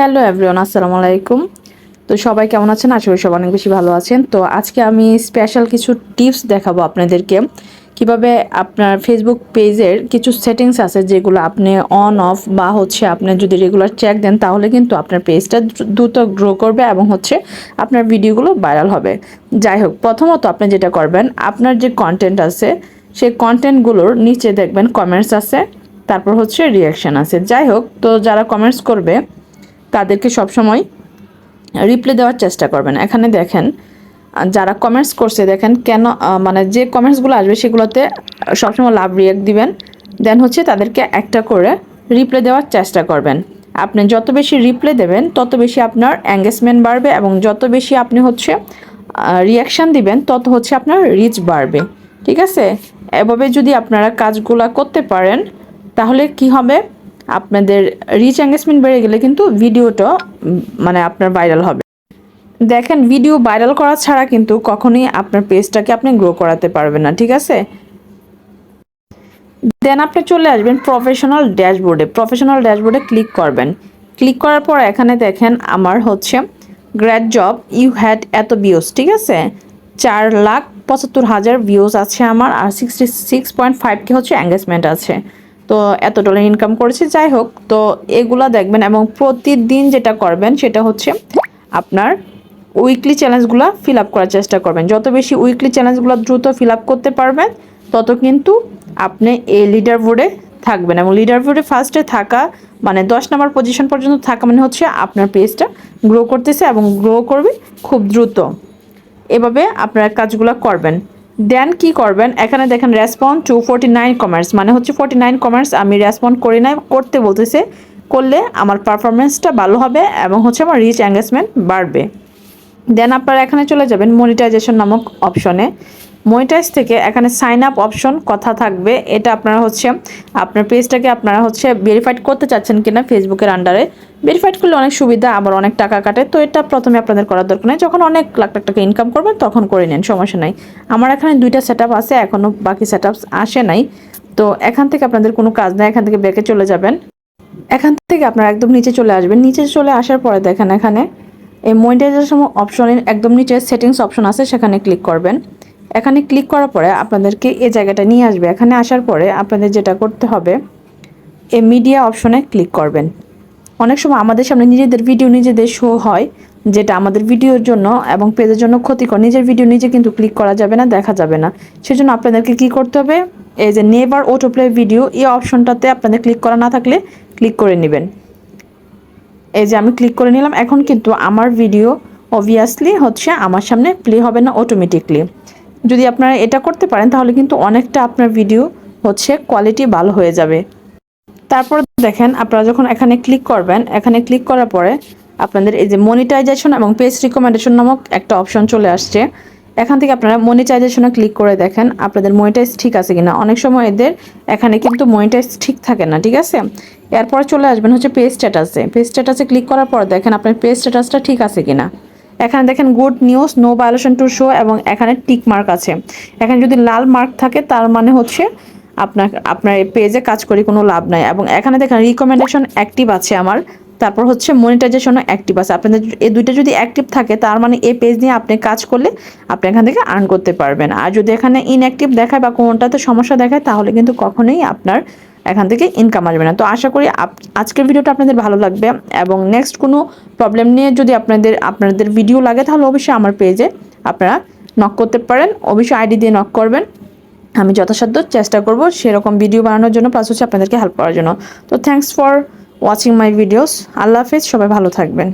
Hello everyone, আসসালামু আলাইকুম। তো সবাই কেমন আছেন? আশা করি সবাই অনেক বেশি ভালো আছেন। তো আজকে আমি স্পেশাল কিছু টিপস দেখাবো আপনাদেরকে। কীভাবে আপনার ফেসবুক পেজের কিছু সেটিংস আছে যেগুলো আপনি অন অফ বা হচ্ছে আপনি যদি রেগুলার চেক দেন, তাহলে কিন্তু আপনার পেজটা দ্রুত গ্রো করবে এবং হচ্ছে আপনার ভিডিওগুলো ভাইরাল হবে। যাই হোক, প্রথমত আপনি যেটা করবেন, আপনার যে কন্টেন্ট আছে, সেই কন্টেন্টগুলোর নিচে দেখবেন কমেন্টস আছে, তারপর হচ্ছে রিয়াকশান আছে। যাই হোক, তো যারা কমেন্টস করবে তাদেরকে সবসময় রিপ্লে দেওয়ার চেষ্টা করবেন। এখানে দেখেন, যারা কমেন্টস করছে, দেখেন কেন মানে যে কমেন্টসগুলো আসবে সেগুলোতে সবসময় লাভ রিয়াক্ট দিবেন। দেন হচ্ছে তাদেরকে একটা করে রিপ্লে দেওয়ার চেষ্টা করবেন। আপনি যত বেশি রিপ্লে দেবেন, তত বেশি আপনার এঙ্গেজমেন্ট বাড়বে এবং যত বেশি আপনি হচ্ছে রিয়াকশান দিবেন, তত হচ্ছে আপনার রিচ বাড়বে। ঠিক আছে? এভাবে যদি আপনারা কাজগুলা করতে পারেন, তাহলে কি হবে? আপনাদের রিচ এঙ্গেজমেন্ট বেড়ে গেলে কিন্তু ভিডিওটা মানে আপনার ভাইরাল হবে। দেখেন ভিডিও ভাইরাল করা ছাড়া কিন্তু কখনোই আপনার পেজটাকে আপনি গ্রো করাতে পারবেন না, ঠিক আছে? দেন আপনি চলে আসবেন প্রফেশনাল ড্যাশবোর্ডে প্রফেশনাল ড্যাশবোর্ডে ক্লিক করবেন। ক্লিক করার পর এখানে দেখেন, আমার হচ্ছে গ্র্যাড জব ইউ হ্যাড এত ভিউজ ঠিক আছে? চার লাখ পঁচাত্তর হাজার ভিউজ আছে আমার, আর sixty six point five K হচ্ছে এঙ্গেজমেন্ট আছে। তো এত ডলার ইনকাম করেছি, যাই হোক, তো এগুলা দেখবেন এবং প্রতিদিন যেটা করবেন সেটা হচ্ছে আপনার উইকলি চ্যালেঞ্জগুলো ফিল আপ করার চেষ্টা করবেন। যত বেশি উইকলি চ্যালেঞ্জগুলো দ্রুত ফিল আপ করতে পারবেন, তত কিন্তু আপনি এই লিডার বোর্ডে থাকবেন এবং লিডার বোর্ডে ফার্স্টে থাকা মানে দশ নম্বর পজিশন পর্যন্ত থাকা মানে হচ্ছে আপনার পেজটা গ্রো করতেছে এবং গ্রো করবে খুব দ্রুত। এভাবে আপনারা কাজগুলো করবেন। দেন কি করবেন? এখানে দেখেন respond to forty nine commerce মানে হচ্ছে ফোরটি নাইন কমার্স আমি রেসপন্ড করি নাই, করতে বলতেছে, করলে আমার পারফরমেন্সটা ভালো হবে এবং হচ্ছে আমার রিচ এঙ্গেজমেন্ট বাড়বে। দেন আপনারা এখানে চলে যাবেন মনিটাইজেশন নামক অপশনে মনিটাইজ থেকে এখানে সাইন আপ অপশন কথা থাকবে। এটা আপনারা হচ্ছে, আপনার পেজটাকে আপনারা হচ্ছে ভেরিফাইড করতে চাচ্ছেন কিনা ফেসবুকের আন্ডারে ভেরিফাইড করলে অনেক সুবিধা, আবার অনেক টাকা কাটে। তো এটা প্রথমে আপনাদের করার দরকার নেই। যখন অনেক লাখ লাখ টাকা ইনকাম করবেন, তখন করে নেন, সমস্যা নাই। আমার এখানে দুইটা সেট আছে এখনও বাকি সেট আসে নাই। তো এখান থেকে আপনাদের কোনো কাজ নেই, এখান থেকে ব্যাকে চলে যাবেন। এখান থেকে আপনারা একদম নিচে চলে আসবেন। নিচে চলে আসার পরে দেখেন এখানে, এই মনিটাইজেশন অপশনের একদম নিচে সেটিংস অপশন আছে, সেখানে ক্লিক করবেন। এখানে ক্লিক করার পরে আপনাদেরকে এই জায়গাটা নিয়ে আসবে। এখানে আসার পরে আপনাদের যেটা করতে হবে, এ মিডিয়া অপশনে ক্লিক করবেন। অনেক সময় আমাদের সামনে নিজেদের ভিডিও নিজেদের শো হয়, যেটা আমাদের ভিডিওর জন্য এবং পেজের জন্য ক্ষতিকর। নিজের ভিডিও নিজে কিন্তু ক্লিক করা যাবে না, দেখা যাবে না। সেজন্য আপনাদেরকে কি করতে হবে, এই যে নেভার অটো প্লে ভিডিও এই অপশনটাতে আপনাদের ক্লিক করা না থাকলে ক্লিক করে নেবেন। এই যে আমি ক্লিক করে নিলাম, এখন কিন্তু আমার ভিডিও অবভিয়াসলি হচ্ছে আমার সামনে প্লে হবে না অটোমেটিকলি যদি আপনারা এটা করতে পারেন, তাহলে কিন্তু অনেকটা আপনার ভিডিও হচ্ছে কোয়ালিটি ভালো হয়ে যাবে। তারপর দেখেন, আপনারা যখন এখানে ক্লিক করবেন, এখানে ক্লিক করার পরে আপনাদের এই যে মনিটাইজেশন এবং পেজ রিকমেন্ডেশন নামক একটা অপশন চলে আসছে। এখান থেকে আপনারা মনিটাইজেশনে ক্লিক করে দেখেন, আপনাদের মনিটাইজ ঠিক আছে কিনা। অনেক সময় এদের এখানে কিন্তু মনিটাইজ ঠিক থাকে না, ঠিক আছে? এরপর চলে আসবেন হচ্ছে পেজ স্ট্যাটাসে পেজ স্ট্যাটাসে ক্লিক করার পর দেখেন, আপনার পেজ স্ট্যাটাসটা ঠিক আছে কিনা। এখানে দেখেন good news no violation to show এবং এখানে টিক মার্ক আছে। এখানে যদি লাল মার্ক থাকে, তার মানে হচ্ছে আপনার আপনার এই পেজে কাজ করে কোনো লাভ নাই। এবং এখানে দেখেন রিকমেন্ডেশন অ্যাক্টিভ আছে আমার। তারপর হচ্ছে মনিটাইজেশনও অ্যাক্টিভ আছে। আপনাদের এই দুইটা যদি অ্যাক্টিভ থাকে, তার মানে এই পেজ নিয়ে আপনি কাজ করলে আপনি এখান থেকে আর্ন করতে পারবেন। আর যদি এখানে ইনঅ্যাক্টিভ দেখায় বা কোনটাতে সমস্যা দেখায়, তাহলে কিন্তু কখনোই আপনার এখান থেকে ইনকাম আসবে না। তো আশা করি আজকের ভিডিওটা আপনাদের ভালো লাগবে এবং নেক্সট কোনো প্রবলেম নিয়ে যদি আপনাদের আপনাদের ভিডিও লাগে, তাহলে অবশ্যই আমার পেজে আপনারা নক করতে পারেন। অবশ্যই আইডি দিয়ে নক করবেন। আমি যথাসাধ্য চেষ্টা করব সেরকম ভিডিও বানানোর জন্য প্লাস হচ্ছে আপনাদেরকে হেল্প করার জন্য। তো thanks for watching my videos আল্লাহ হাফেজ, সবাই ভালো থাকবেন।